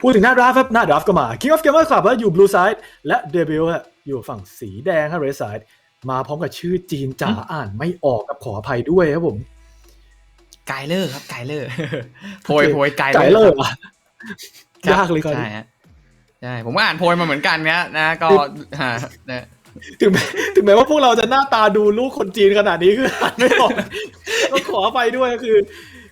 พูดถึงหน้าดราฟครับหน้าดราฟก็มา King of Gamer Club อยู่ Blue Side และ Debut ฮะอยู่ฝั่งสีแดงฮะ Red Side มาพร้อมกับชื่อจีนจ๋าอ่านไม่ออกครับขออภัยด้วยครับผมไกเลอร์ครับไกเลอร์โพยโพยไกไกเลเลออร์ร์อะยากเลยครับใช่ฮะใช่ผมก็อ่านโพยมาเหมือนกันนะนะก็ฮะนะถึงแม้ถึงแม้ว่าพวกเราจะหน้าตาดูลูกคนจีนขนาดนี้คืออ่านไม่ออกก็ขออภัยด้วยคือ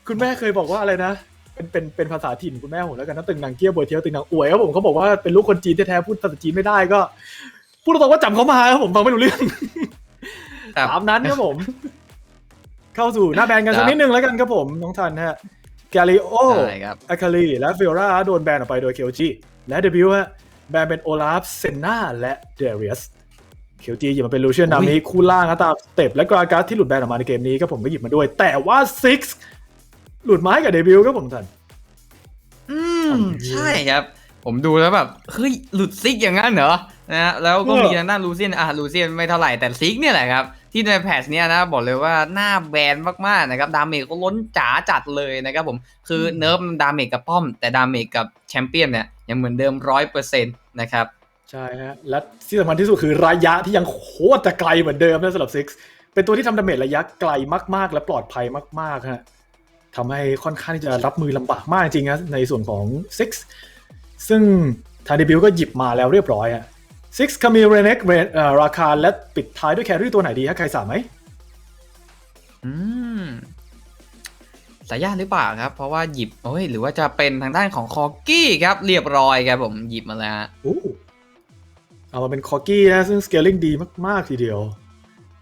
คุณแม่เคยบอกว่าอะไรนะ เป็นเป็นเป็นภาษาถิ่นคุณแม่ผมแล้วกันนะตึงนางเกี้ยวบวยเที่ยวตึงนางอวยครับผมเขาบอกว่าเป็นลูกคนจีนแท้ๆพูดภาษาจีนไม่ได้ก็พูดตรงๆว่าจำเขามาครับผมฟังไม่รู้เรื่องครับ ตามนั้นครับผม เข้าสู่หน้าแบนกันสักนิดนึงแล้วกันครับผมน้องทันฮะแกลิโอ ใช่ครับ อาคาลีและฟิโอราโดนแบนออกไปโดยเค o จิและเดบิวต์ฮะแบนเป็นโอลาฟเซนนาและเดเรียสเค o จิหยิบมาเป็นลูเชียนอุ๊ยนำนี้คู่ล่างนะตามสเต็ปและกราการ์ดที่หลุดแบนออกมาในเกมนี้ก็ผมก็หยิบมาด้วย แต่ว่าซิกหลุดไมาให้กับเดบิวต์ครับผมทันอื มใช่ครับ ผมดูแล้วแบบเฮ้ยหลุดซิกอย่างนั้นเหรอนะฮะแล้วก็เออมีทางด้านลูเซียนอะลูเซียนไม่เท่าไหร่แต่ซิกเนี่ยแหละครับ ที่ในแพทช์เนี่ยนะบอกเลยว่าหน้าแบนมากๆนะครับดาเมจก็ล้นจ๋าจัดเลยนะครับผมคือเนิร์ฟดาเมจกับป้อม แต่ดาเมจกับแชมเปี้ยนเนี่ยยังเหมือนเดิมร้อยเปอร์เซ็นต์นะครับใช่ฮะและที่สำคัญที่สุดคือระยะที่ยังโคตรจะไกลเหมือนเดิมนะสำหรับซิกเป็นตัวที่ทำดาเมจระยะไกลมากๆ และปลอดภัยมากๆฮะ ทำให้ค่อนข้างที่จะรับมือลำบากมากจริงนะในส่วนของซิกซึ่งทางเดบิวก็หยิบมาแล้วเรียบร้อยฮะซิกคามิเรเน็กราคาและปิดท้ายด้วยแครี่ตัวไหนดีฮะใครสามไหมอืมสายยานหรือเปล่าครับ เพราะว่าหยิบโอ้ยหรือว่าจะเป็นทางด้านของคอกี้ครับ เรียบร้อยครับผมหยิบมาแล้วฮะโอ้เอามาเป็นคอ r กี้นะซึ่งสเกลลิงดีมาก ๆ ทีเดียว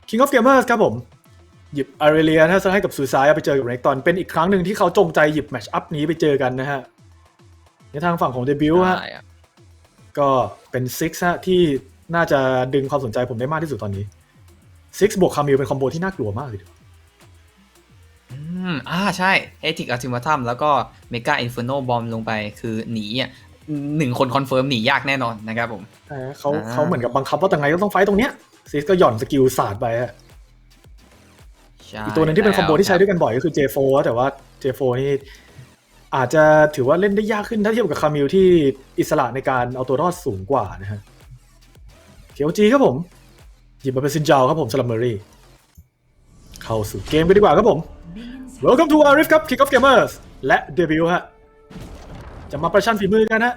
King of Gamers ครับผม หยิบอารีเลียนะให้กับซูซายไปเจอกับเรกตอนเป็นอีกครั้งหนึ่งที่เขาจงใจหยิบแมตชอัพนี้ไปเจอกันนะฮะในทางฝั่งของเดบิวต์ฮะใช่ครับก็เป็นซิกฮะที่น่าจะดึงความสนใจผมได้มากที่สุดตอนนี้ซิกบวกคามิลเป็นคอมโบที่น่ากลัวมากเลยทีเดียวอืมอ่าใช่เอทิกอัลติมาทัมแล้วก็เมกาอินฟ r โนบอมลงไปคือหนีอะหนึ่งคนคอนเฟิร์มหนียากแน่นอนนะครับผมใช่ฮะเขาอ่าเขาเหมือนกับบังคับว่าแต่ไงก็ต้องไฟต์ตรงเนี้ยซิกก็หย่อนสกิลศาสตร์ไปฮะใช่ อีกตัวหนึ่งที่เป็นคอมโบที่ใช้ด้วยกันบ่อยก็คือ J4 แต่ว่า J4 นี่อาจจะถือว่าเล่นได้ยากขึ้นถ้าเทียบกับคามิลที่อิสระในการเอาตัวรอดสูงกว่านะฮะเคียวจีครับผม หยิบมาเป็นซินจาวครับผมสลัมเมอรี่ เข้าสู่เกมกันดีกว่าครับผม Welcome to Arif ครับ Kick of Gamers และเดบิวฮะ จะมาประชันฝีมือกันฮะ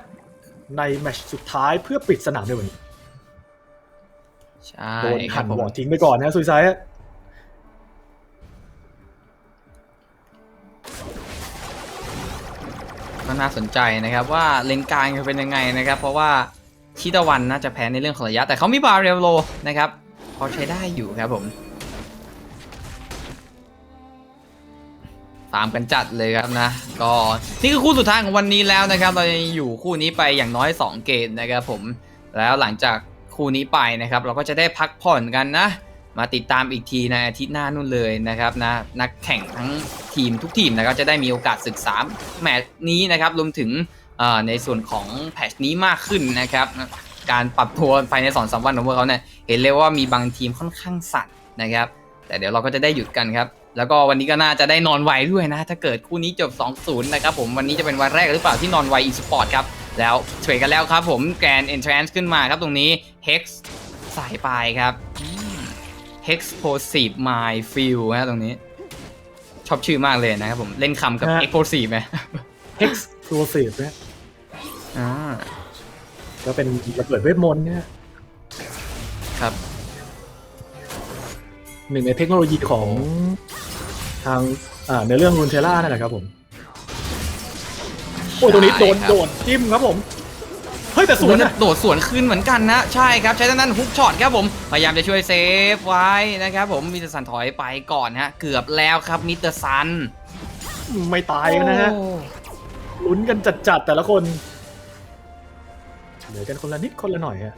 ในแมตช์สุดท้ายเพื่อปิดสนามในวันนี้ ใช่โดนคหัรับนผมหัวทิ้งไปก่อนนะซุยไซด์ ก็น่าสนใจนะครับว่าเลนกลางจะเป็นยังไงนะครับ เพราะว่าชิตาวันน่าจะแพ้ในเรื่องของระยะ แต่เขามีบาเรลโลนะครับพอใช้ได้อยู่ครับผมตามกันจัดเลยครับนะ ก็นี่คือคู่สุดท้ายของวันนี้แล้วนะครับ เราอยู่คู่นี้ไปอย่างน้อย 2 เกมนะครับผมแล้วหลังจากคู่นี้ไปนะครับ เราก็จะได้พักผ่อนกันนะ มาติดตามอีกทีในอาทิตย์หน้านู่นเลยนะครับนะนักแข่งทั้งทีมทุกทีมนะครับจะได้มีโอกาสศึกษาแมตช์นี้นะครับรวมถึงในส่วนของแพชนี้มากขึ้นนะครับการปรับตัวภายใน2อสวันของพวกเขาเนี่ยเห็นเลยว่ามีบางทีมค่อนข้างสั่นนะครับ แต่เดี๋ยวเราก็จะได้หยุดกันครับ แล้วก็วันนี้ก็น่าจะได้นอนไวด้วยนะ ถ้าเกิดคู่นี้จบ 2-0 นะครับผมวันนี้จะเป็นวันแรกหรือเปล่าที่นอนไวอีสปอร์ตครับ แล้วเทรดกันแล้วครับผมแกรนเอนทรานซ์ขึ้นมาครับตรงนี้ Hex สายปลายครับ Explosive My Field นะตรงนี้ ชอบชื่อมากเลยนะครับผม เล่นคำกับ Explosive ไหม Explosive นะอ่าก็เป็นระเบิดเวทมนต์เนี่ยครับ หนึ่งในเทคโนโลยีของทางอ่าในเรื่องรูนเทล่านั่นแหละครับผม โอ้ยตรงนี้โดน ใช่ครับ โดนจิ้มครับผมเฮ้ย แต่สวนนะโดดสวนขึ้นเหมือนกันนะ ใช่ครับ ใช้ทางด้านฮุกช็อตครับผม พยายามจะช่วยเซฟไว้นะครับผมมิสเตอร์ซันถอยไปก่อนฮะ เกือบแล้วครับมิสเตอร์ซัน ไม่ตายนะฮะโอ้ลุ้นกันจัดๆแต่ละคน เหลือกันคนละนิดคนละหน่อยฮะ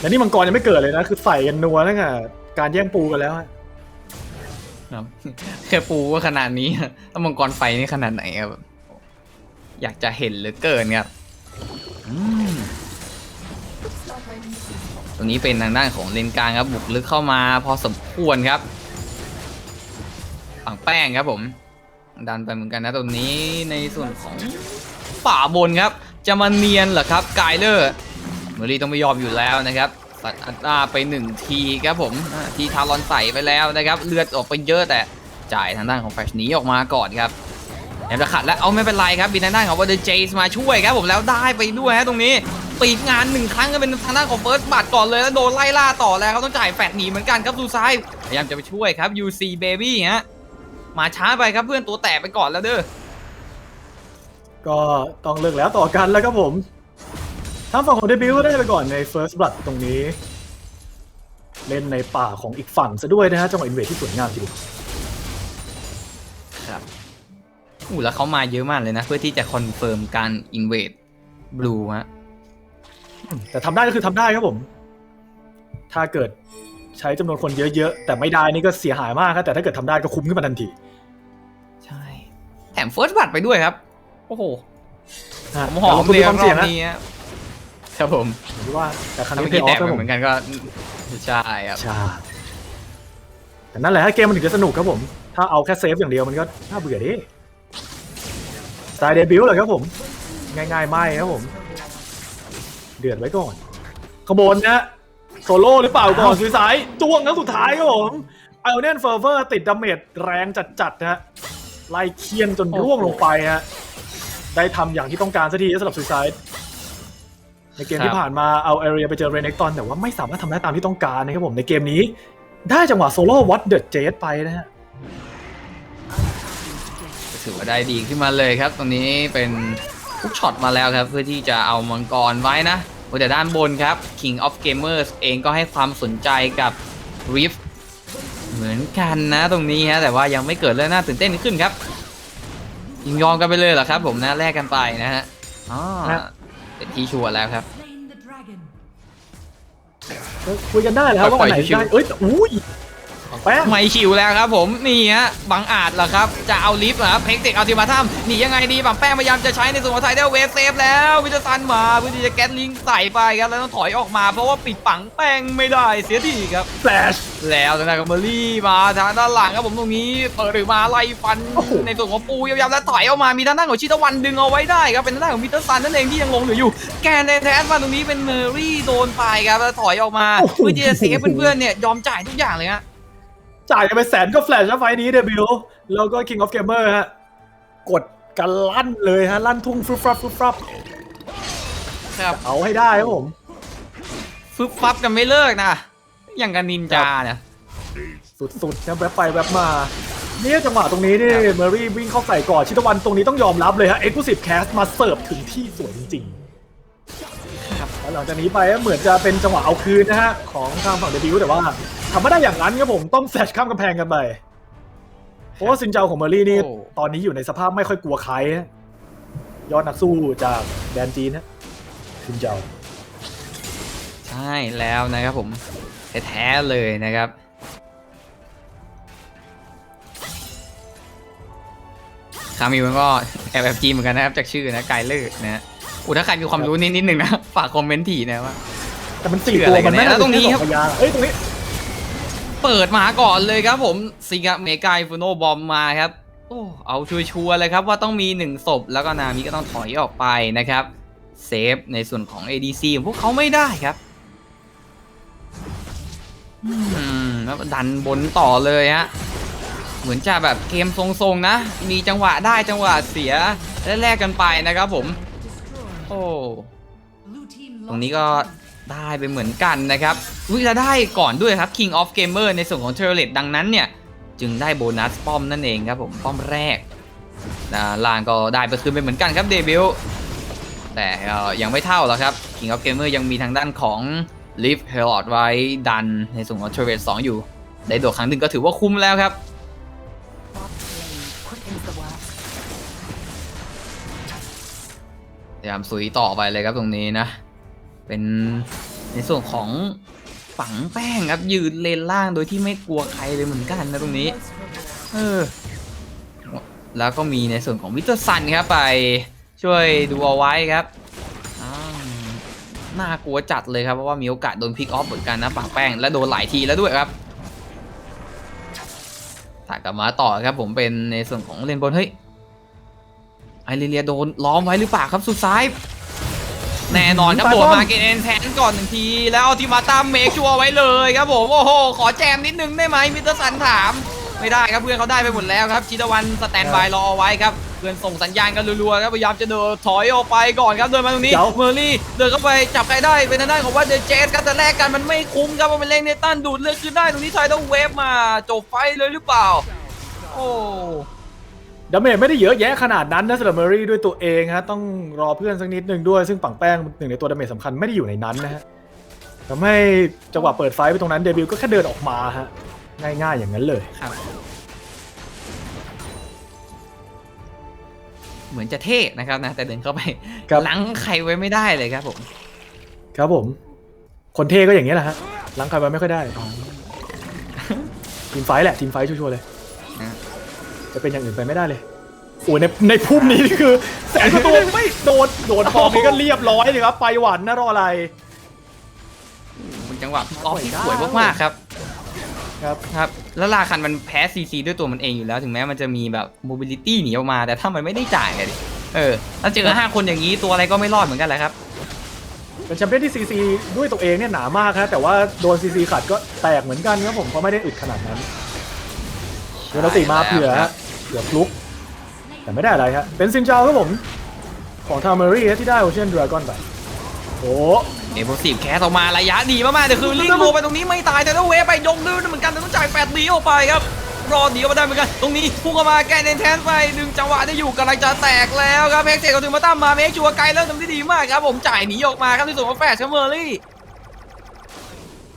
และนี่มังกรยังไม่เกิดเลยนะ คือใส่กันนัวตั้งแต่การแย่งปูกันแล้วฮะครับแค่ปูว่าขนาดนี้ถ้ามังกรไฟนี่ขนาดไหนครับ อยากจะเห็นเหลือเกินครับอืมต รงนี้เป็นทางด้านของเลนกลางครับบุกลึกเข้ามาพอสมควรครับฝั่งแป้งครับผม ดันไปเหมือนกันนะตรงนี้ในส่วนของป่าบนครับ จะมาเนียนเหรอครับไกเลอร์เมอรี่ต้องไม่ยอมอยู่แล้วนะครับตัดอัตราไปหนึ่งทีครับผมทีทารอนใส่ไปแล้วนะครับ เลือดออกไปเยอะแต่จ่ายทางด้านของแฟชหนีออกมาก่อนครับ แอบจะขัดแล้วเอาไม่เป็นไรครับบินทางด้านของวอเดอร์เจสมาช่วยครับผมแล้วได้ไปด้วยฮะตรงนี้ปีกงานหนึ่งครั้งก็เป็นทางด้านของเฟิร์สบัตก่อนเลยแล้วโดนไล่ล่าต่อแล้วเขาต้องจ่ายแฟดหนีเหมือนกันครับดูซ้ายพยายามจะไปช่วยครับ UC Baby ฮะมาช้าไปครับเพื่อนตัวแตกไปก่อนแล้วเด้อก็ต้องเลิกแล้วต่อกันแล้วครับผมทางฝั่งของเดบิวก็ได้ไปก่อนใน First Blood ตรงนี้ เล่นในป่าของอีกฝั่งซะด้วยนะฮะจังหวะอินเวดที่สวยงามจริง อู้แล้วเขามาเยอะมากเลยนะ เพื่อที่จะคอนเฟิร์มการอินเวดบลูฮะแต่ทำได้ก็คือทำได้ครับผม ถ้าเกิดใช้จำนวนคนเยอะๆ แต่ไม่ได้นี่ก็เสียหายมากครับ แต่ถ้าเกิดทำได้ก็คุ้มขึ้นมาทันที ใช่ แถมเฟิร์สบัตไปด้วยครับ โอ้โหนะผมหอมแต่เลยราคควารับมรเสี่อยงบนะนี้ฮะครับผมหรือว่าแต่ครั้งถ้านี้เมื่อเพกี้ย์อแตอกฟกครับไปผมเหมือนกันก็ใช่ครับใช่แต่นั่นแหละฮะเกมมันถึงจะสนุกครับผม ถ้าเอาแค่เซฟอย่างเดียวมันก็น่าเบื่อดิ สไตล์เดบิวต์เลยครับผม ง่ายๆไม่ครับผม เดือดไว้ก่อน ขบวนนะโซโล่หรือเปล่าก่อนสุดท้ายจ้วงครั้งสุดท้ายครับผมไอออนเนนเฟอร์เวอร์ติดดาเมจแรงจัดๆนะฮะไล่เคียนจนร่วงลงไปฮะได้ทำอย่างที่ต้องการสักทีสำหรับซูซายในเกมที่ผ่านมาเอาเอเรียไปเจอเรเน็กตอนแต่ว่าไม่สามารถทำได้ตามที่ต้องการนะครับผมในเกมนี้ ได้จังหวะโซโล่วัดเดอะเจสไปนะฮะ ถือว่าได้ดีขึ้นมาเลยครับ ตรงนี้เป็นทุกช็อตมาแล้วครับ เพื่อที่จะเอามังกรไว้นะโอ้แต่ด้านบนครับ King of Gamers เองก็ให้ความสนใจกับ Rift เหมือนกันนะตรงนี้ฮะแต่ว่ายังไม่เกิดเรื่องน่าตื่นเต้นขึ้นครับยิงยอมกันไปเลยเหรอครับ ผมนะแลกกันไปนะฮะอ๋อเป็นที่ชัวร์แล้วครับ Slain the dragon. ก็คุยกันได้แล้วว่าปล่อัอนยไหนชิวๆได้เอ้ยแต่อุ้ย แป้งไม่ชิวแล้วครับผมนี่ฮะบังอาจเหรอครับจะเอาลิฟต์เหรอครับเพกเทคเอาทีมาทัมหนียังไงดีบังแป้งพยายามจะใช้ในส่วนของไทเดลเวฟเซฟแล้ววิจซันมาเพื่อที่จะแก๊สลิงใส่ไปครับแล้วต้องถอยออกมาเพราะว่าปิดปังแป้งไม่ได้เสียทีครับแฟลชแล้วทางด้านของเบอร์รี่มาทางด้านหลังครับผมตรงนี้เปิดหรือมาไล่ฟันโอ้โหในส่วนของปูยาวๆแล้วถอยออกมามีทางด้านของชิตะวันดึงเอาไว้ได้ครับเป็นทางด้านของมิเตอร์ซันนั่นเองที่ยังงงเหลืออยู่ แกนในแทสมาตรงนี้เป็นเมอร์รี่โดนไปครับแล้วถอยออกมาเพื่อที่จะเซฟเพื่อนๆเนี่ยยอมจ่ายทุกอย่างเลยฮะ จ่ายกันไปแสนก็แฟลชนะไฟล์นี้เดบิวต์แล้วก็ King of Gamer ฮะ กดกันลั่นเลยฮะ ลั่นทุ่งฟรุบฟรับฟรุบฟรับครับเอาให้ได้ครับผม ฟึบฟับกันไม่เลิกนะ อย่างกับนินจาเนี่ย สุดๆนะแวบไปแวบมาเนี่ยจังหวะตรงนี้นี่เมอรี่วิ่งเข้าใส่ก่อนชิตวันตรงนี้ต้องยอมรับเลยฮะ Exclusive Cast มาเสิร์ฟถึงที่สวยจริงๆครับแล้วหลังจากนี้ไปก็เหมือนจะเป็นจังหวะเอาคืนนะฮะของทางฝั่งเดบิวต์แต่ว่า ทำไม่ได้อย่างนั้นครับผมต้องแฟลชข้ามกำแพงกันไป เพราะว่าซินเจาของเมอรี่นี่ โอ้ ตอนนี้อยู่ในสภาพไม่ค่อยกลัวใครฮะยอดนักสู้จากแดนจีนฮะซินเจาใช่แล้วนะครับผมแท้ๆเลยนะครับ คามิวมันก็แอบแอบจีเหมือนกันนะครับ จากชื่อนะไกเลอร์นะฮะอุยถ้าใครมีความรู้นิดนิดหนึ่งนะ ฝากคอมเมนต์ทีนะว่า แต่มันสี่เชื่อตัอะไรวกัมันนแน่น่าแล้วตรงนี้ครับแค่สอพยางค์เอ้ยตรงนี้ เปิดมาก่อนเลยครับผมซิงห์เมกายฟูโนบอมมาครับโอ้เอาชัวร์ๆเลยครับว่าต้องมีหนึ่งศพแล้วก็นามิก็ต้องถอยออกไปนะครับเซฟในส่วนของ ADC พวกเขาไม่ได้ครับอืมแล้วดันบนต่อเลยฮะ เหมือนจะแบบเกมทรงๆนะ มีจังหวะได้จังหวะเสียและแลกกันไปนะครับผม โอ้ ตรงนี้ก็ ได้ไปเหมือนกันนะครับวิจะได้ก่อนด้วยครับ King of Gamer ในส่วนของ t e r r e t ดังนั้นเนี่ย จึงได้โบนัสป้อมนั่นเองครับผมป้อมแรกนะล่างก็ได้ไปคืนไปเหมือนกันครับเดบิวแต่ยังไม่เท่าหรอกครับ King of Gamer ยังมีทางด้านของ Live h e l o t ไว้ดันในส่วนของ t e r r e t 2อยู่ ได้โดดครั้งหนึ่งก็ถือว่าคุ้มแล้วครับพยายามสุยต่อไปเลยครับตรงนี้นะ เป็นในส่วนของฝังแป้งครับยืนเลนล่างโดยที่ไม่กลัวใครเลยเหมือนกันนะตรงนี้ เออ แล้วก็มีในส่วนของวิเตอร์ซันครับไปช่วยดูเอาไว้ครับน่ากลัวจัดเลยครับเพราะว่ามีโอกาสโดนพิกออฟเหมือนกันนะปังแป้งและโดนหลายทีแล้วด้วยครับถัดกลับมาต่อครับผมเป็นในส่วนของเลนบนเฮ้ยไอริเลียโดนล้อมไว้หรือเปล่าครับสุดซ้าย แน่นอนครับไปผมบอลมาเกนเอนแทนก่อนหนึ่งที แล้วเอาทีมาตามเมคชัวร์ไว้เลยครับผมโอ้โหขอแจมนิดนึงได้ไหมมิสเตอร์สันถามไม่ได้ครับเพื่อนเขาได้ไปหมดแล้วครับชิตวันสแตนบายรอเอาไว้ครับเพื่อนส่งสัญญาณกันรัวๆครับพยายามจะเดินถอยออกไปก่อนครับเดินมาตรงนี้เดี๋ยวเมอร์ลี่เดินเข้าไปจับใครได้เป็นทางด้านของว่าเดนเจสครับแต่แลกกันมันไม่คุ้มครับเพราะเป็นเล่งเนตันดูดเลือดขึ้นได้ตรงนี้ไทยต้องเวฟมาจบไฟเลยหรือเปล่า โอ้ ดาเมจไม่ได้เยอะแยะขนาดนั้นนะสำหรับเมอรี่ด้วยตัวเองฮะต้องรอเพื่อนสักนิดหนึ่งด้วย ซึ่งปังแป้งหนึ่งในตัวดาเมจสำคัญไม่ได้อยู่ในนั้นนะฮะทำให้จังหวะเปิดไฟไปตรงนั้นเดบิวก็แค่เดินออกมาฮะง่ายๆอย่างนั้นเลย ครับ เหมือนจะเท่นะครับนะ แต่เดินเข้าไปครับ ล้างใครไว้ไม่ได้เลยครับผมครับผม คนเท่ก็อย่างนี้ยแหละฮะล้างใครไว้ไม่ค่อยได้ทีมไฟท์แหละทีมไฟท์ชัวร์ๆเลยอะ จะเป็นอย่างอื่นไปไม่ได้เลยโอ้ยในในพุ่มนี้นี่คือ แสงประตูไม่โดนโดนทองนี้ก็เรียบร้อยเลยครับไปหวันนะรออะไรเป็นจังหวะพิกออฟที่สวยมากๆครับครับครับแล้วลาคันมันแพ้ซีซีด้วยตัวมันเองอยู่แล้ว ถึงแม้มันจะมีแบบโมบิลิตี้หนีออกมา แต่ถ้ามันไม่ได้จ่ายอะดิเออแล้วเจอห้าคนอย่างนี้ตัวอะไรก็ไม่รอดเหมือนกันแหละครับเป็นแชมเปี้ยนที่ซีซีด้วยตัวเองเนี่ยหนามากครับแต่ว่าโดนซีซีขัดก็แตกเหมือนกันครับผมเพราะไม่ได้อึดขนาดนั้น เดี๋ยวเราตีมาเผื่อครับเผื่อฟลุก แต่ไม่ได้อะไรครับเป็นซินเจ้าครับผม ของทามเมอรี่ที่ได้โอเชียนดราก้อนไปโอ้เอโพสิฟแคสออกมาระยะดีมากๆแต่คือลิงโลไปตรงนี้ไม่ตายแต่ต้องเวฟไปยกดื้อเหมือนกันแต่ต้องจ่ายแปดดีออกไปครับรอดหนีออกมาได้เหมือนกัน ตรงนี้พุ่งเข้ามาแกนเนนแทนไปดึงจังหวะได้อยู่กำลังจะแตกแล้วครับเพ็กเจก็ถึงมาตั้มมาเมคชัวร์ไกลเริ่มทำได้ดีมากครับผมจ่ายหนีออกมาครับที่ส่วนของแฟชครับเมอร์ลี่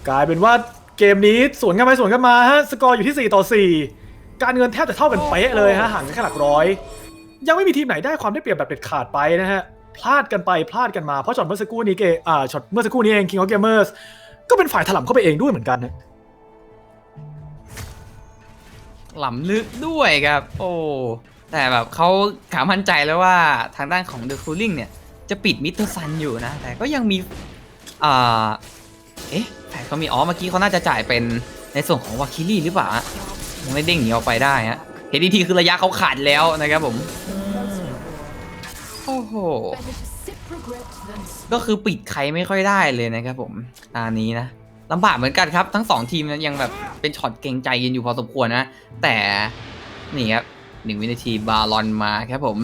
กลายเป็นว่าเกมนี้สวนกันไปสวนกันมาฮะสกอร์อยู่ที่ 4 ต่อ 4 การเงินแทบจะเท่ากันเป๊ะเลยฮะห่างกันแค่หลักร้อย ยังไม่มีทีมไหนได้ความได้เปรียบแบบเด็ดขาดไปนะฮะ พลาดกันไปพลาดกันมา เพราะช็อตเมื่อสักครู่นี้เกอ่าช็อตเมื่อสักครู่นี้เอง King of Gamers ก็เป็นฝ่ายถล่มเข้าไปเองด้วยเหมือนกันนะหล่ำลึกด้วยครับ โอ้แต่แบบเขาขามั่นใจแล้วว่าทางด้านของเดอะคูลิ่งเนี่ย จะปิดมิเตอร์ซันอยู่นะ แต่ก็ยังมีอ่าเอ๊ะแต่เขามีอ๋อเมื่อกี้เขาน่าจะจ่ายเป็นในส่วนของวาคิลี่หรือเปล่า ยังไม่เด้งหนีออกไปได้ฮะเฮดีทีคือระยะเขาขาดแล้วนะครับผมโอ้โหก็คือปิดใครไม่ค่อยได้เลยนะครับผมตานี้นะลำบากเหมือนกันครับ ทั้งสองทีมนะยังแบบเป็นช็อตเกรงใจกันอยู่พอสมควรนะ แต่นี่ครับหนึ่งวินาทีบาลอนมาครับผม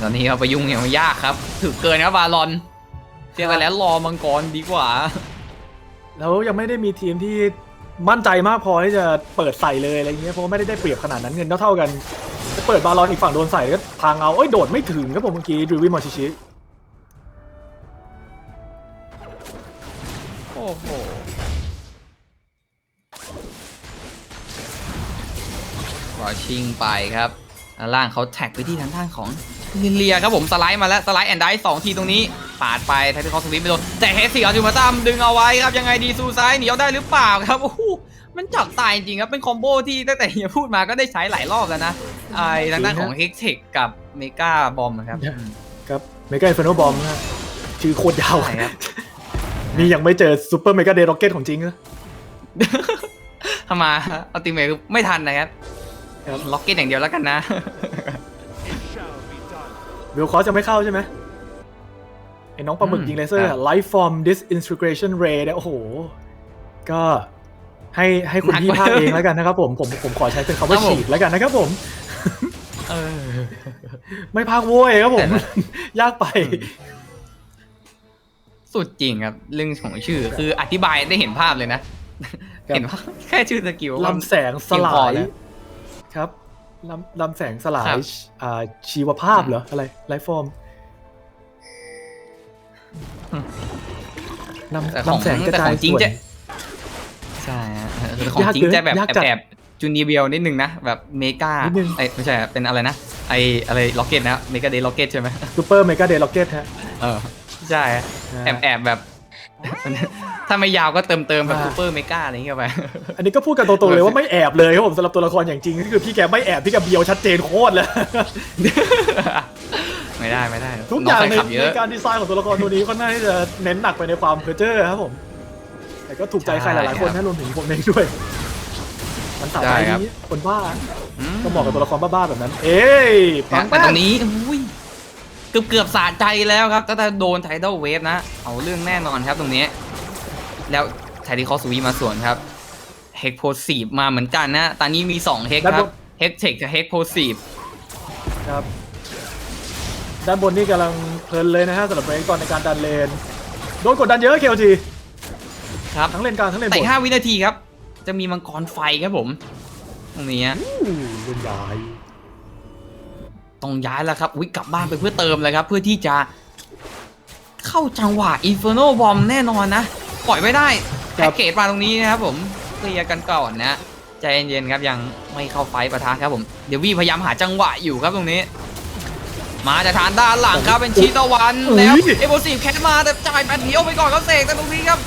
ตอนนี้เอาไปยุ่งอย่างยากครับ ถือเกินครับบาลอนเทียบกันแล้วรอมังกรดีกว่า แล้วยังไม่ได้มีทีมที่ มั่นใจมากพอที่จะเปิดใส่เลยอะไรเงี้ยเพราะว่าไม่ได้ได้เปรียบขนาดนั้นเงินเท่าๆกันจะเปิดบาลอนอีกฝั่งโดนใส่ก็พังเอาเอ้ยโดดไม่ถึงครับผมเมื่อกี้ดริวิมอชิชิโอ้โหรอชิงไปครับด้านล่างเขาแท็กไปที่ทางด้านของลิน เลียครับผมสไลด์มาแล้วสไลด์แอนด์ได้สองทีตรงนี้ปาดไปไทที่เขาสวิปไปโดนแต่เฮสซี่เอาจูมาตั้มดึงเอาไว้ครับยังไงดีซูซ้ายหนีเอาได้หรือเปล่าครับโอ้โหมันจับตายจริงๆครับเป็นคอมโบที่ตั้งแต่เฮียพูดมาก็ได้ใช้หลายรอบแล้วนะไอ้ทางด้านของเฮกเทคกับเมกาบอมครับอืมครับเมกาเฟโนบอมนะฮะชื่อโคตรยาวใช่ครับนี่ยังไม่เจอซูเปอร์เมกาเดย์ร็อกเก็ตของจริงนะทำมาอัลติเมทไม่ทันนะครับครับล็อกเก็ตอย่างเดียวแล้วกันนะ วิลคอสจะไม่เข้าใช่ไหมไอ้น้องปลาหมึกอืมยิงเลเซอร์ครับ Life Form Disintegration Ray เนี่ยโอ้โห ก็ให้ให้คุณหนักพี่กว่าภาคเองแล้วกันนะครับผมผมผมขอใช้เป็นคำว่าครับผมฉีดแล้วกันนะครับผมเออไม่ภาคโว้ยครับผมแต่ยากไป สุดจริงครับ เรื่องของชื่อคืออธิบายได้เห็นภาพเลยนะครับเห็นว่าแค่ชื่อสกิลก็ลำแสงสลาเพียงพอยแล้วครับ ลำลำแสงสลาครัยบอ่าชีวภาพเหรอ อะไรไลฟ์ฟอร์มแต่ลำของลำแสงกระแต่จาขยองจริงส่วนจะใช่ฮะแต่ของยากจริงเกินจะแบบยากจัดแอบๆจูเนียเบลนิดนึงนะ แบบเมกานิดนึงไอยไม่ใช่เป็นอะไรนะ ไออะไรล็อกเก็ตนะเมกาเดย์ล็อกเก็ตใช่ไหมซูเปอร์เมกาเดย์ล็อกเก็ตฮะเออใช่ฮะนะแอบแอบแบบ ถ้าไม่ยาวก็เติมเติมแบบอ่าซูเปอร์เมกาอะไรอย่างเงี้ยไปอันนี้ก็พูดกันตรงๆเลยว่าไม่แอบเลยครับผมสำหรับตัวละครอย่างจริงก็คือพี่แกไม่แอบพี่แกเบียวชัดเจนโคตรเลยไม่ได้ไม่ได้ ทุกอย่างน้ในแฟนคลับเยในอะการดีไซน์ของตัวละครตัวนี้ค่อนข้างที่จะเน้นหนักไปในความเพอร์เจอร์ครับผม แต่ก็ถูกใจใครหลายๆคนนะรวมถึงผมเองด้วยมันสาวใช่ไปครับนี้คนบ้าอืก็เหมาะกับตัวละครบ้าๆแบบนั้น เอ้ยนะปังแต่แป้ตรงงนี้อุ้ยกือบเกือบสะใจแล้วครับแต่ถ้าโดนไท d ด l เวฟนะ เอาเรื่องแน่นอนครับตรงนี้ แล้วไทดีคอสวีมาส่วนครับเฮกโพสีฟมาเหมือนกันนะตอนนี้มี2เฮกครับเฮกเทคกับเฮกโพสีฟครับด้านบนนี่กำลังเพลินเลยนะฮะสำหรับเบรกก่อนในการดันเลน โดนกดดันเยอะเคลทีครับทั้งเลนกลางทั้งเลนบแต่น5วินาทีครับ จะมีมังกรไฟครับผมตรงนี้อู้เล่นย้ายต้องย้ายแล้วครับวิกลับบ้านไปเพื่อเติมเลยครับ เพื่อที่จะเข้าจังหวะอินฟ r ร์โนบอมแน่นอนนะ ปล่อยไม่ได้แพ็กเกจมาตรงนี้นะครับผมเคลียร์กันก่อนนะใจเย็นๆครับยังไม่เข้าไฟต์ประทะครับผมเดี๋ยววีพยายามหาจังหวะอยู่ครับตรงนี้ มาจากฐานด้านหลังครับเป็นชีตะวันแล้วเอโบซีฟแคทมาแต่จ่ายแปดเดียวไปก่อนครับเสกแต่ตรงนี้ครับ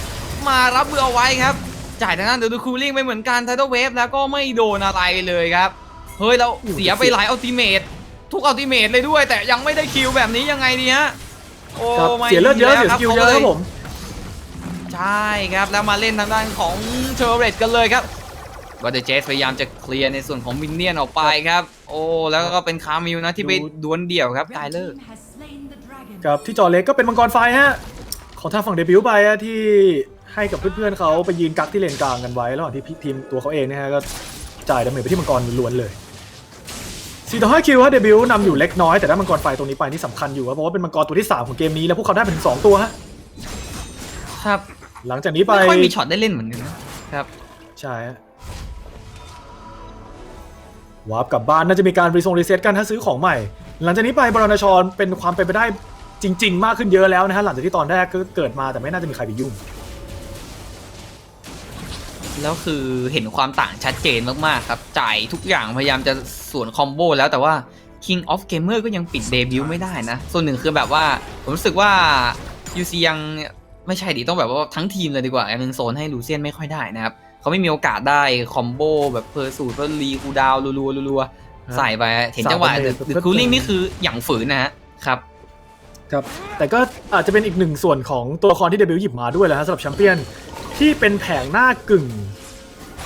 มารับมือเอาไว้ครับ จ่ายทางด้านเดอะดูคูลิ่งไปเหมือนกันไทเทเวฟแล้วก็ไม่โดนอะไรเลยครับเฮ้ยแล้วเสียไปหลายอัลติเมททุกอัลติเมทเลยด้วย แต่ยังไม่ได้คิวแบบนี้ยังไงดีฮะโอ้ครับไม่เสียเลือดเยอะแวเสียสกิลเยอะครับผม ใช่ครับ แล้วมาเล่นทางด้านของเทอร์เรตกันเลยครับวัตเตอร์เจสพยายามจะเคลียร์ในส่วนของมินเนี่ยนออกไปครับ โอ้แล้วก็เป็นคามิวนะที่ไปดวลเดี่ยวครับ Red ตายเลอร์ team has slain the dragon. กับที่จอเล็กก็เป็นมังกรไฟฮะของทางฝั่งเดบิวต์ไปอะที่ให้กับเพื่อนๆเขาไปยืนกักที่เลนกลางกันไว้ระหว่างที่ทีมตัวเขาเองนะฮะก็จ่ายดาเมจไปที่มังกรล้วนเลย4ต่อ5คิวฮะเดบิวต์นำอยู่เล็กน้อยแต่ได้มังกรไฟตรงนี้ไปที่สำคัญอยู่ครับเพราะว่าเป็นมังกรตัวที่ 3 ของเกมนี้แล้วพวกเขาได้ไปถึง2ตัวฮะครับ หลังจากนี้ไปไม่ค่อยมีช็อตได้เล่นเหมือนกันนะครับ ใช่ฮะวาร์ปกลับบ้านน่าจะมีการรีโซนรีเซ็ตกันถ้าซื้อของใหม่ หลังจากนี้ไปบรณชรเป็นความเป็นไปได้จริง ๆ มากขึ้นเยอะแล้วนะฮะหลังจากที่ตอนแรกก็เกิดมาแต่ไม่น่าจะมีใครไปยุ่ง แล้วคือเห็นความต่างชัดเจนมากๆครับจ่ายทุกอย่างพยายามจะสวนคอมโบแล้วแต่ว่า King of Gamer ก็ยังปิดเดบิวต์ไม่ได้นะ ส่วนหนึ่งคือแบบว่า ผมรู้สึกว่า UC ยัง ไม่ใช่ดิต้องแบบว่าทั้งทีมเลยดีกว่ายังโซนให้ลูเซียนไม่ค่อยได้นะครับเขาไม่มีโอกาสได้คอมโบแบบเพอร์สูตรว่ารีคูดาวรัวๆรัวๆใส่ไปเห็นจังหวะสามหดารือเมจคูลิ่งนี่คืออย่างฝืนนะฮะครับครับแต่ก็อาจจะเป็นอีกหนึ่งส่วนของตัวละครที่เดบิวต์หยิบมาด้วยแหละฮะสำหรับแชมเปี้ยนที่เป็นแผงหน้ากึ่ง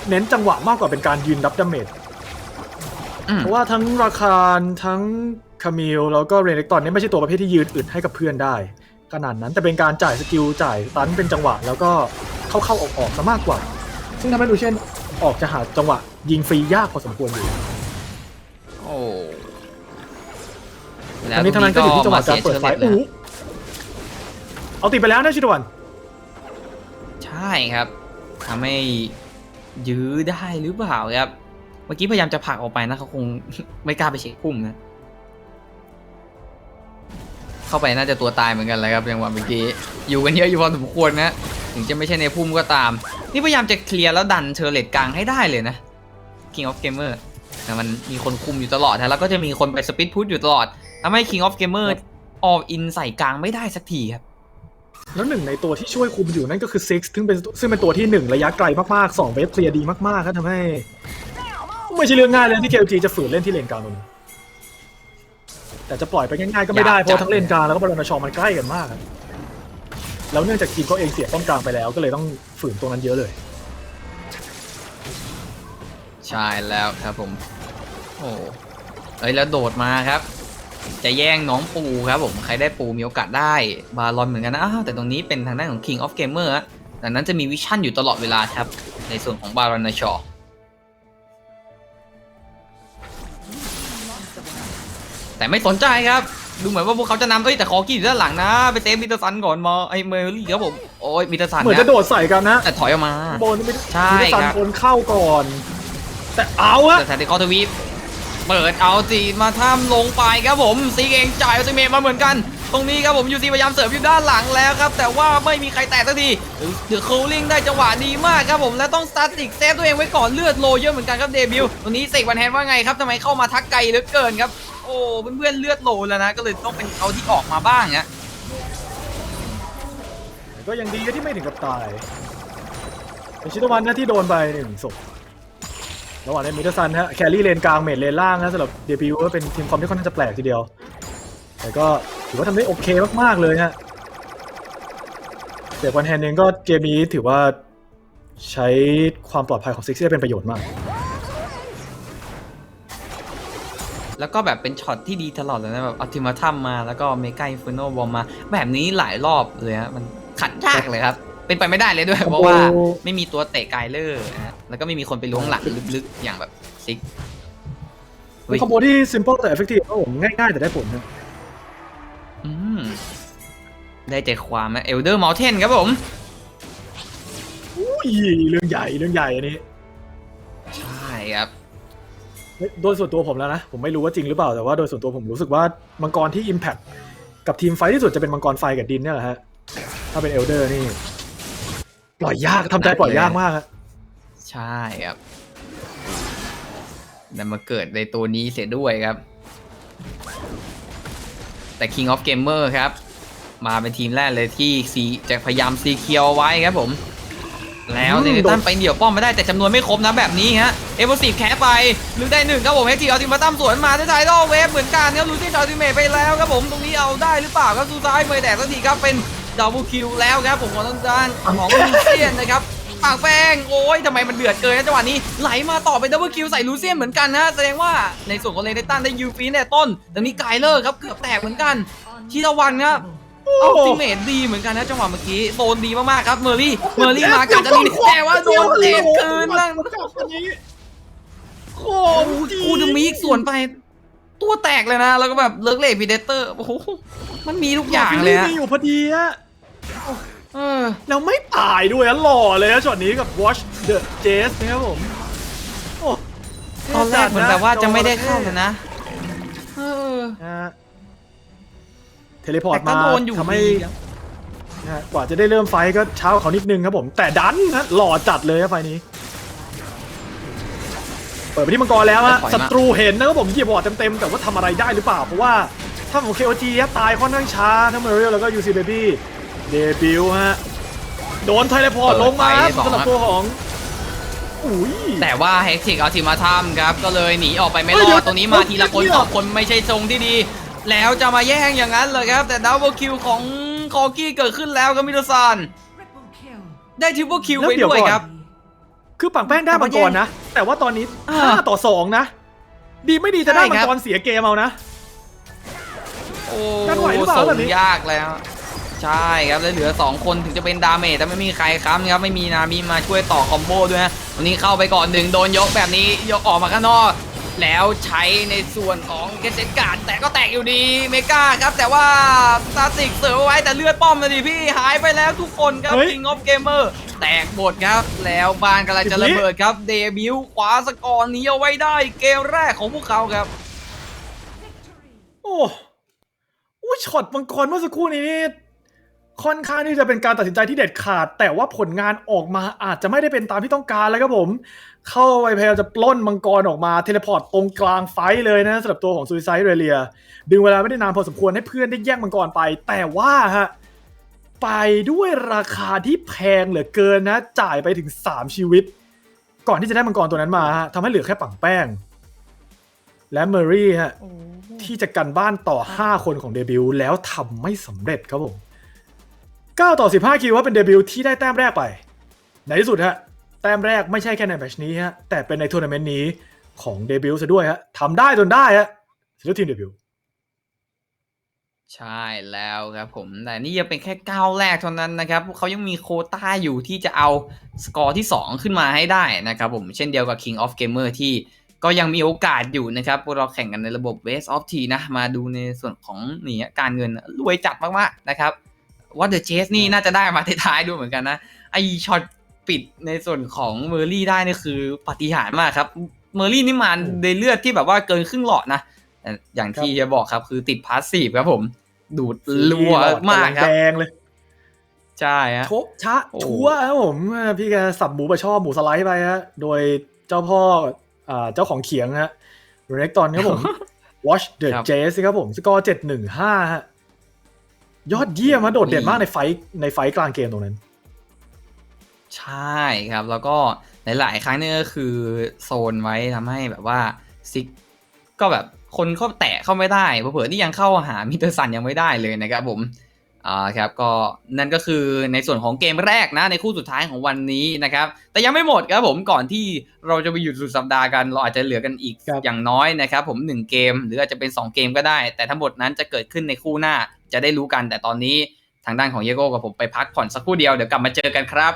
เน้นจังหวะมากกว่าเป็นการยืนรับดาเมจอืมเพราะว่าทั้งราคาทั้งคามิลแล้วก็เรนเล็กตอนนี้ไม่ใช่ตัวประเภทที่ยืนอึดให้กับเพื่อนได้ ขนาดนั้นแต่เป็นการจ่ายสกิลจ่ายตันเป็นจังหวะ แล้วก็เข้าเข้าออกออกๆซะมากกว่า ซึ่งทำให้ดูเช่นออกจะหาจังหวะ ยิงฟรียากพอสมควรอยู่ โอ้อันนี้ทั้งนั้นก็อยู่ที่จังหวะการเปิดไฟแล้วตรงนี้ก็มาเสียเชอร์เล็ตนะอู้เอาติดไปแล้วนะชิตวัน ใช่ครับทำให้ยื้อได้หรือเปล่าครับ เมื่อกี้พยายามจะผลักออกไปนะเขาคงไม่กล้าไปเช็คพุ่มนะ เข้าไปน่าจะตัวตายเหมือนกันเลยครับจังหวะเมื่อกี้อยู่กันเยอะอยู่พอสมควรนะถึงจะไม่ใช่ในพุ่มก็ตาม นี่พยายามจะเคลียร์แล้วดันเชอร์เลตกลางให้ได้เลยนะ King of Gamer แต่มันมีคนคุมอยู่ตลอดนะแล้วก็จะมีคนไปสปิดพุทอยู่ตลอดทำให้ King of Gamer ออกอินใส่กลางไม่ได้สักทีครับ แล้วหนึ่งในตัวที่ช่วยคุมอยู่นั่นก็คือซิกซึ่งเป็นซึ่งเป็นตัวที่หนึ่งระยะไกลมากๆสองเวฟเคลียร์ดีมากๆครับทำให้ ไม่ใช่เรื่องง่ายเลยที่ KLG จะฝืนเล่นที่เลนกลางตรงนี้ แต่จะปล่อยไปง่ายๆก็ไม่ได้อยากเพราะจัดทั้งเลนกลางแล้วก็บอลนชอมันใกล้กันมากครับแล้วเนื่องจากทีมเขาเองเสียต้นกลางไปแล้วก็เลยต้องฝืนตรงนั้นเยอะเลย ใช่แล้วครับผม โอ้เอ้ยแล้วโดดมาครับ จะแย่งน้องปูครับผมใครได้ปูมีโอกาสได้บาลอนเหมือนกันนะอ้าวแต่ตรงนี้เป็นทางด้านของ King of Gamer ฮะดังนั้นจะมีวิชั่นอยู่ตลอดเวลาครับ ในส่วนของบารอนชอ แต่ไม่สนใจครับ ดูเหมือนว่าพวกเขาจะนำเอ้ยแต่ขอกี่อยู่ด้านหลังนะ ไปเซฟมิเตอร์ซันก่อนมาไอ้เมอร์ลี่ครับผมโอ้ยมิเตอร์ซันเหมือนจะนะโดดใส่กันนะแต่ถอยออกมา โบนไม่ใช่ไม่ได้ซันครับ คนเข้าก่อน แต่เอาอะ แต่แทนที่เขาทวีปเปิดเอาจีมาท่ามลงไปครับผมซีเองจ่ายอัลติเมทมาเหมือนกัน ตรงนี้ครับผมยูซีพยายามเสริมอยู่ด้านหลังแล้วครับ แต่ว่าไม่มีใครแตะสักทีเดอะคูลิ่งได้จังหวะดีมากครับผมและต้องสตาร์ติกเซฟตัวเองไว้ก่อนเลือดโลเยอะเหมือนกันครับเดบิวต์ตรงนี้เสกวันแฮนว่าไงครับทำไมเข้ามาทักไกลเหลือเกินครับ โอ้เพื่อนๆเลือดโลแล้วนะ ก็เลยต้องเป็นเขาที่ออกมาบ้างฮะก็ยังดีที่ไม่ถึงกับตายเป็นชิตวันนะที่โดนไปหนึ่งศพระหว่างนี้มิเตอร์ซันฮะแครี่เลนกลางเมดเลนล่างนะสำหรับเดบิวต์ก็เป็นทีมคอมที่ค่อนข้างจะแปลกทีเดียว แต่ก็ถือว่าทำได้โอเคมากๆเลยฮะแต่วันแฮนเองก็เกมนี้ถือว่าใช้ความปลอดภัยของซิกซี่ได้เป็นประโยชน์มาก แล้วก็แบบเป็นช็อตที่ดีตลอดเลยนะแบบอัลติมาทัมมาแล้วก็เมกาอินฟิโนบอมมา แบบนี้หลายรอบเลยฮะมันขัดยากเลยครับ เป็นไปไม่ได้เลยด้วย เพราะว่าไม่มีตัวเตะไกลเลอร์นะฮะแล้วก็ไม่มีคนไปล้วงหลังลึกๆอย่างแบบซิกเป็นคอมโบที่ simple แต่ effective ครับผมง่ายๆ แต่ได้ผลนะอืมได้ใจความนะเอลเดอร์ม t เทนครับผมอุ้ยเรื่องใหญ่เรื่องใหญ่อันนี้ ใช่ครับ โดยส่วนตัวผมแล้วนะ ผมไม่รู้ว่าจริงหรือเปล่า แต่ว่าโดยส่วนตัวผมรู้สึกว่ามังกรที่ Impact กับทีมไฟท์ที่สุดจะเป็นมังกรไฟกับดินเนี่ยแหละฮะ ถ้าเป็นเอลเดอร์นี่ ปล่อยยากทำใจปล่อยยากมากฮะใช่ครับแต่มาเกิดในตัวนี้เสียด้วยครับ แต่ King of Gamer ครับ มาเป็นทีมแรกเลยที่ซีจะพยายามซีเคียวไว้ครับผม แล้วอืมเนตันไปเดี่ยวป้อมไม่ได้แต่จำนวนไม่ครบนะแบบนี้ฮะ เอเวอร์ซีฟแคปไปลึกได้หนึ่งครับผมเฮกทีเอาทีมาตั้มสวนมาได้ไทดอลเวฟเหมือนกันครับลูซี่จอร์ติเมทไปแล้วครับผมตรงนี้เอาได้หรือเปล่าครับซูซายเมย์แตกสักทีครับเป็นดับเบิลคิวแล้วครับผมของทางด้านของลูเซียนนะครับปากแป้งโอ้ยทำไมมันเดือดเกินนะจังหวะนี้ไหลมาต่อเป็นดับเบิลคิวใส่ลูเซียนเหมือนกันนะแสดงว่าในส่วนของเลนตันได้ยูฟีนแต่ต้นแต่นี้ไกเลอร์ครับเกือบแตกเหมือนกันทีละวันครับ อัลติเมทดีเหมือนกันนะจังหวะเมื่อกี้โซนดีมากๆครับเมอร์รี่เมอร์รี่มากับจะดีแต่ว่าโดนเลนคืนนั่งโอ้กูจะมีอีกส่วนไป ตัวแตกเลยนะ แล้วก็แบบเลิกเลทพีเดเตอร์โอ้โหมันมีทุกอย่างเลยฮะมีอยู่พอดีอะเออแล้วไม่ตายด้วยอะหล่อเลยอะช็อตนี้กับ Watch the Jazz นะครับผมโอ้ตอนแรกเหมือนแบบว่าจะไม่ได้เข้าเลยนะเออนะฮะ เทเลพอร์ตแต่ก็มาโดนอยู่ทำให้ดีครับ นะฮะกว่าจะได้เริ่มไฟท์ก็เช้ากว่าเขานิดนึงครับผม แต่ดันนะหล่อจัดเลยครับไฟท์นี้ เปิดไปที่มังกรแล้วฮะถอยมา ศัตรูเห็นนะครับผมเหยียบบอร์ดเต็มๆแต่ว่าทำอะไรได้หรือเปล่า เพราะว่าถ้าของ KOG ฮะตายค่อนข้างช้าทั้งเมอริลแล้วก็ UC Baby เดบิวต์ฮะโดนเทเลพอร์ตลงมาครับสำหรับตัวของอุ้ย แต่ว่าเฮกติกเอาทีมาทำครับ ก็เลยหนีออกไปไม่รเฮ้ยอเดี๋ยดวตรงนี้มาทีละคนเดี๋ยว สองคนไม่ใช่ทรงที่ดี แล้วจะมาแย่งอย่างนั้นเลยครับ แต่ดับเบิลคิวของคอกี้เกิดขึ้นแล้วครับมิโดซาน Triple kill. ได้ทริปเปิลคิวแล้วไปเดี๋ยวด้วยก่อนครับ คือปังแป้งได้มังกรนะ แต่ว่าตอนนี้อ่า5ต่อ 2 นะ ดีไม่ดีจะได้ใช่มัคงรับกรเสียเกมเอานะโอ้กันไหวหรือเปล่าส่งแบบนี้ยากแล้ว ใช่ครับแล้วเหลือ 2 คนถึงจะเป็นดาเมจแต่ไม่มีใครค้ำครับไม่มีนามิมาช่วยต่อคอมโบด้วยนะวันนี้เข้าไปก่อนหนึ่งโดนยกแบบนี้ยกออกมาข้างนอก แล้วใช้ในส่วนของเกษตรการแต่ก็แตกอยู่ดีเมกาครับ แต่ว่าซาติกเสริมเอาไว้แต่เลือดป้อมเลยดิพี่หายไปแล้วทุกคนครับเฮ้ย King of Gamer แตกหมดครับ แล้วบานกำลังจะระเบิดครับเดบิวต์ขวาสกอร์หนี้เอาไว้ได้เกมแรกของพวกเขาครับ โอ้โอ้ช็อตมังกรเมื่อสักครู่นี้นี่ ค่อนข้างที่จะเป็นการตัดสินใจที่เด็ดขาด แต่ว่าผลงานออกมาอาจจะไม่ได้เป็นตามที่ต้องการแล้วครับผม เข้าไปพยายามจะปล้นมังกรออกมาเทเลพอร์ตตรงกลางไฟท์เลยนะสำหรับตัวของซูซายเรเลีย ดึงเวลาไม่ได้นานพอสมควรให้เพื่อนได้แย่งมังกรไป แต่ว่าฮะไปด้วยราคาที่แพงเหลือเกินนะ จ่ายไปถึง 3 ชีวิต ก่อนที่จะได้มังกรตัวนั้นมาฮะทำให้เหลือแค่ปังแป้ง และเมอรี่ฮะที่จะกันบ้านต่อ 5 คนของเดบิวต์แล้วทำไม่สำเร็จครับผม 9 ต่อ 15 คิวว่าเป็นเดบิวต์ที่ได้แต้มแรกไป ในที่สุดฮะ แต้มแรกไม่ใช่แค่ในแมชนี้ฮะ แต่เป็นในทัวร์นาเมนต์นี้ของเดบิวต์ซะด้วยฮะทำได้จนได้ฮะสำหรับทีมเดบิวต์ใช่แล้วครับผม แต่นี่ยังเป็นแค่ก้าวแรกเท่านั้นนะครับเขายังมีโคต้าอยู่ที่จะเอาสกอร์ที่ 2 ขึ้นมาให้ได้นะครับผมเช่นเดียวกับ King of Gamer ที่ก็ยังมีโอกาสอยู่นะครับเราแข่งกันในระบบ Best of T นะ มาดูในส่วนของนี่การเงินรวยจัดมากๆนะครับ ว่าเดอะเจสนี่น่าจะได้มาท้ายๆด้วยเหมือนกันนะไอช็อตปิดในส่วนของเมอร์รี่ได้นี่คือปาฏิหาริย์มากครับ เมอร์รี่นี่มาในเลือดที่แบบว่าเกินครึ่งหลอดนะแต่อย่างที่จะบอกครับคือติดพาสซีฟครับผม ดูดรัวมากครับแดงเลยใช่ฮะโชะชะโอ้ชัวร์ครับผมเอ่อพี่แกสับหมูไปชอบหมูสไลด์ไปฮะโดยเจ้าพ่ออ่าเจ้าของเขียงฮะเรกตอนครับผม Watch the ครับ Jazz ครับผม สกอร์เจ็ดหนึ่งห้าฮะ ยอดเยี่ยมฮะโดดเด่นมากในไฟท์ในไฟท์กลางเกมตรงนั้น ใช่ครับ แล้วก็หลายๆครั้งเนี่ยก็คือโซนไว้ทำให้แบบว่าซิกก็แบบคนเข้าแตะเข้าไม่ได้เผื่อๆนี่ยังเข้าหามิเตอร์สันยังไม่ได้เลยนะครับผม อ่าครับก็นั่นก็คือในส่วนของเกมแรกนะในคู่สุดท้ายของวันนี้นะครับ แต่ยังไม่หมดครับผมก่อนที่เราจะไปหยุดสุดสัปดาห์กันเราอาจจะเหลือกันอีกครับอย่างน้อยนะครับ ผม 1 เกมหรืออาจจะเป็น 2 เกมก็ได้ แต่ทั้งหมดนั้นจะเกิดขึ้นในคู่หน้าจะได้รู้กัน แต่ตอนนี้ทางด้านของเยโก้กับผมไปพักผ่อนสักครู่เดียวเดี๋ยวกลับมาเจอกันครับ